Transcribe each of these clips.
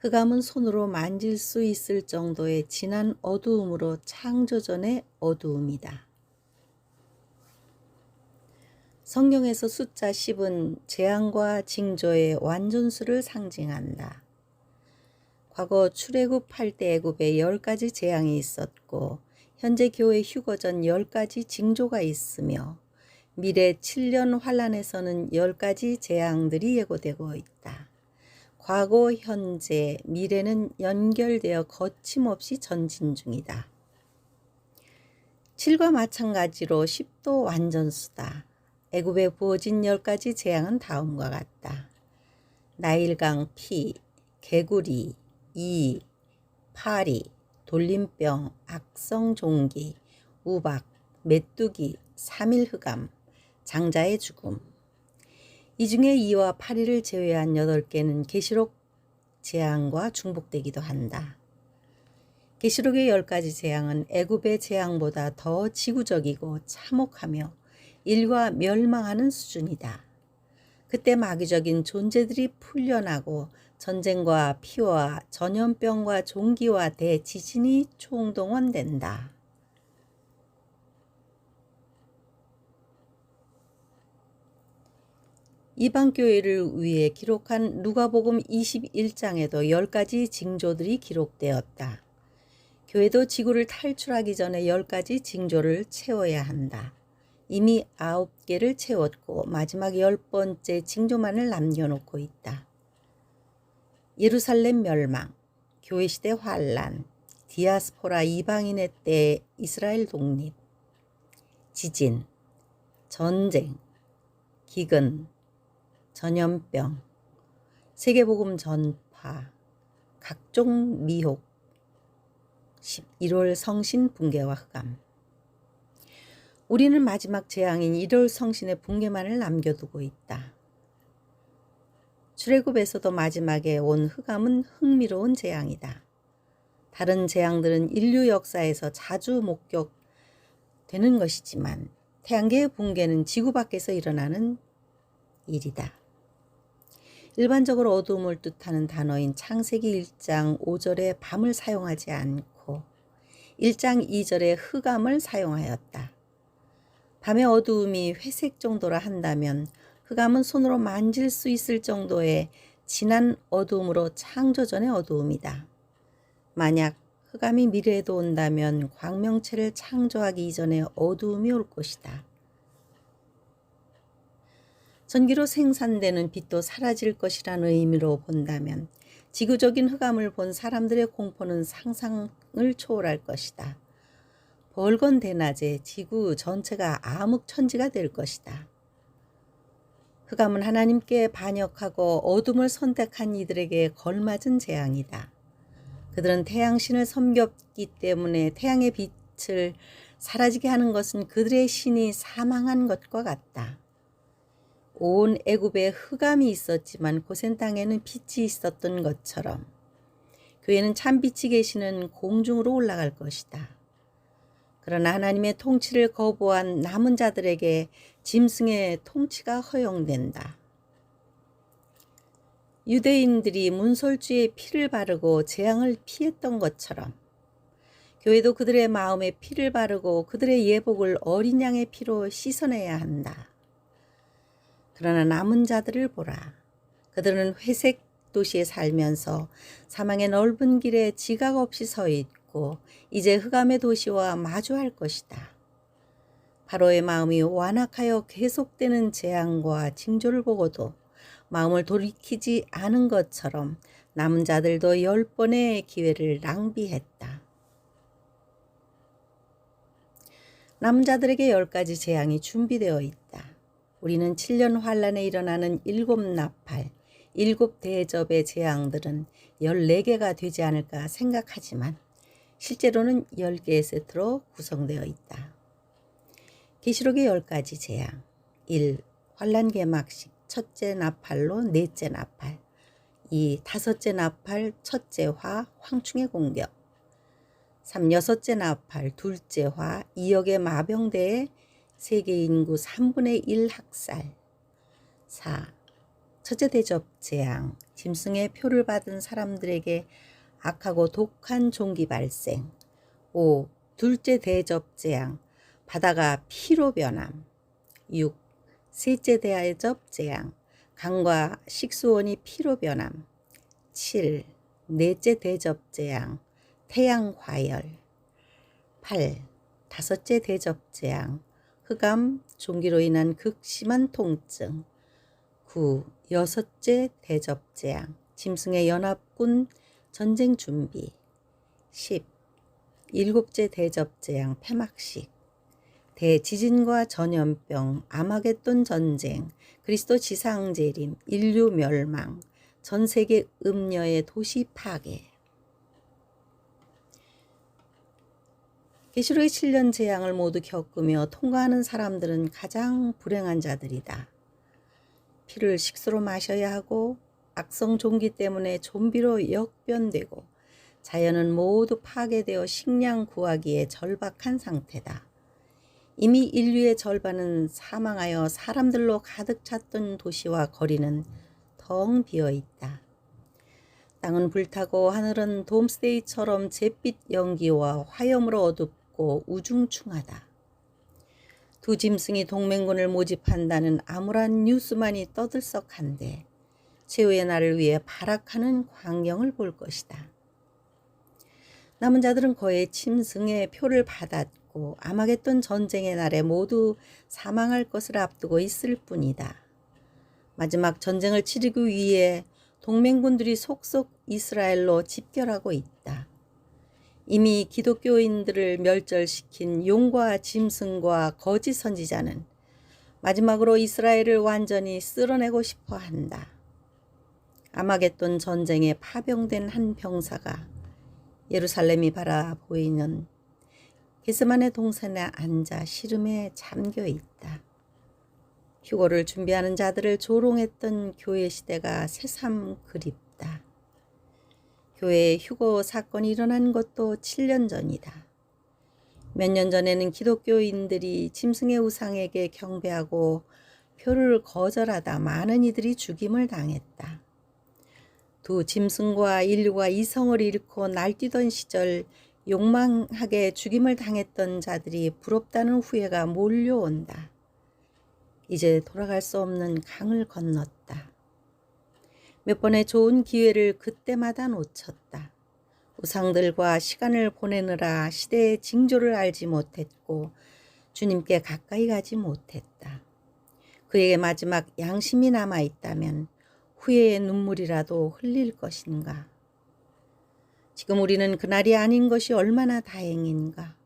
흑암은 손으로 만질 수 있을 정도의 진한 어두움으로 창조전의 어두움이다. 성경에서 숫자 10은 재앙과 징조의 완전수를 상징한다. 과거 출애굽할 때 애굽에 10가지 재앙이 있었고 현재 교회 휴거 전 10가지 징조가 있으며 미래 7년 환란에서는 10가지 재앙들이 예고되고 있다. 과거, 현재, 미래는 연결되어 거침없이 전진 중이다. 7과 마찬가지로 10도 완전수다. 애굽에 부어진 10가지 재앙은 다음과 같다. 나일강 피, 개구리, 이, 파리, 돌림병, 악성 종기, 우박, 메뚜기, 삼일흑암, 장자의 죽음. 이 중에 2와 8일을 제외한 8개는 계시록 재앙과 중복되기도 한다. 계시록의 10가지 재앙은 애굽의 재앙보다 더 지구적이고 참혹하며 일과 멸망하는 수준이다. 그때 마귀적인 존재들이 풀려나고 전쟁과 피와 전염병과 종기와 대지진이 총동원된다. 이방 교회를 위해 기록한 누가복음 21장에도 10가지 징조들이 기록되었다. 교회도 지구를 탈출하기 전에 10가지 징조를 채워야 한다. 이미 9개를 채웠고 마지막 10번째 징조만을 남겨놓고 있다. 예루살렘 멸망, 교회 시대 환란, 디아스포라 이방인의 때 이스라엘 독립, 지진, 전쟁, 기근, 전염병, 세계복음 전파, 각종 미혹, 11월 성신 붕괴와 흑암. 우리는 마지막 재앙인 1월 성신의 붕괴만을 남겨두고 있다. 출애굽에서도 마지막에 온 흑암은 흥미로운 재앙이다. 다른 재앙들은 인류 역사에서 자주 목격되는 것이지만 태양계의 붕괴는 지구 밖에서 일어나는 일이다. 일반적으로 어두움을 뜻하는 단어인 창세기 1장 5절에 밤을 사용하지 않고 1장 2절에 흑암을 사용하였다. 밤의 어두움이 회색 정도라 한다면 흑암은 손으로 만질 수 있을 정도의 진한 어두움으로 창조전의 어두움이다. 만약 흑암이 미래에도 온다면 광명체를 창조하기 이전에 어두움이 올 것이다. 전기로 생산되는 빛도 사라질 것이라는 의미로 본다면 지구적인 흑암을 본 사람들의 공포는 상상을 초월할 것이다. 벌건 대낮에 지구 전체가 암흑천지가 될 것이다. 흑암은 하나님께 반역하고 어둠을 선택한 이들에게 걸맞은 재앙이다. 그들은 태양신을 섬겼기 때문에 태양의 빛을 사라지게 하는 것은 그들의 신이 사망한 것과 같다. 온 애굽에 흑암이 있었지만 고센 땅에는 빛이 있었던 것처럼 교회는 참 빛이 계시는 공중으로 올라갈 것이다. 그러나 하나님의 통치를 거부한 남은 자들에게 짐승의 통치가 허용된다. 유대인들이 문설주의 피를 바르고 재앙을 피했던 것처럼 교회도 그들의 마음에 피를 바르고 그들의 예복을 어린 양의 피로 씻어내야 한다. 그러나 남은 자들을 보라. 그들은 회색 도시에 살면서 사망의 넓은 길에 지각 없이 서 있고 이제 흑암의 도시와 마주할 것이다. 바로의 마음이 완악하여 계속되는 재앙과 징조를 보고도 마음을 돌이키지 않은 것처럼 남은 자들도 열 번의 기회를 낭비했다. 남은 자들에게 열 가지 재앙이 준비되어 있다. 우리는 7년 환란에 일어나는 일곱 나팔, 일곱 대접의 재앙들은 14개가 되지 않을까 생각하지만 실제로는 10개의 세트로 구성되어 있다. 계시록의 10가지 재앙 1. 환란 개막식 첫째 나팔로 넷째 나팔 2. 다섯째 나팔 첫째 화 황충의 공격 3. 여섯째 나팔 둘째 화 2억의 마병대의 세계 인구 3분의 1 학살 4. 첫째 대접 재앙, 짐승의 표를 받은 사람들에게 악하고 독한 종기 발생. 5. 둘째 대접 재앙, 바다가 피로 변함. 6. 셋째 대접 재앙, 강과 식수원이 피로 변함. 7. 넷째 대접 재앙, 태양 과열. 8. 다섯째 대접 재앙, 흑암, 종기로 인한 극심한 통증. 9. 여섯째 대접 재앙, 짐승의 연합군 전쟁 준비. 10. 일곱째 대접 재앙, 폐막식. 대지진과 전염병, 아마겟돈 전쟁, 그리스도 지상 재림, 인류 멸망, 전 세계 음녀의 도시 파괴. 계시록의 7년 재앙을 모두 겪으며 통과하는 사람들은 가장 불행한 자들이다. 피를 식수로 마셔야 하고 악성 종기 때문에 좀비로 역변되고 자연은 모두 파괴되어 식량 구하기에 절박한 상태다. 이미 인류의 절반은 사망하여 사람들로 가득 찼던 도시와 거리는 텅 비어 있다. 땅은 불타고 하늘은 돔스데이처럼 잿빛 연기와 화염으로 어둡 고 우중충하다. 두 짐승이 동맹군을 모집한다는 암울한 뉴스만이 떠들썩한데 최후의 날을 위해 발악하는 광경을 볼 것이다. 남은 자들은 거의 짐승의 표를 받았고 아마겟돈 전쟁의 날에 모두 사망할 것을 앞두고 있을 뿐이다. 마지막 전쟁을 치르기 위해 동맹군들이 속속 이스라엘로 집결하고 있다. 이미 기독교인들을 멸절시킨 용과 짐승과 거짓 선지자는 마지막으로 이스라엘을 완전히 쓸어내고 싶어 한다. 아마겟돈 전쟁에 파병된 한 병사가 예루살렘이 바라 보이는 게스만의 동산에 앉아 시름에 잠겨 있다. 휴고를 준비하는 자들을 조롱했던 교회 시대가 새삼 그립다. 교회에 휴고 사건이 일어난 것도 7년 전이다. 몇 년 전에는 기독교인들이 짐승의 우상에게 경배하고 표를 거절하다 많은 이들이 죽임을 당했다. 두 짐승과 인류가 이성을 잃고 날뛰던 시절 욕망하게 죽임을 당했던 자들이 부럽다는 후회가 몰려온다. 이제 돌아갈 수 없는 강을 건넜다. 몇 번의 좋은 기회를 그때마다 놓쳤다. 우상들과 시간을 보내느라 시대의 징조를 알지 못했고 주님께 가까이 가지 못했다. 그에게 마지막 양심이 남아 있다면 후회의 눈물이라도 흘릴 것인가? 지금 우리는 그날이 아닌 것이 얼마나 다행인가?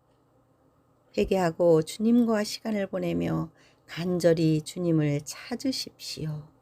회개하고 주님과 시간을 보내며 간절히 주님을 찾으십시오.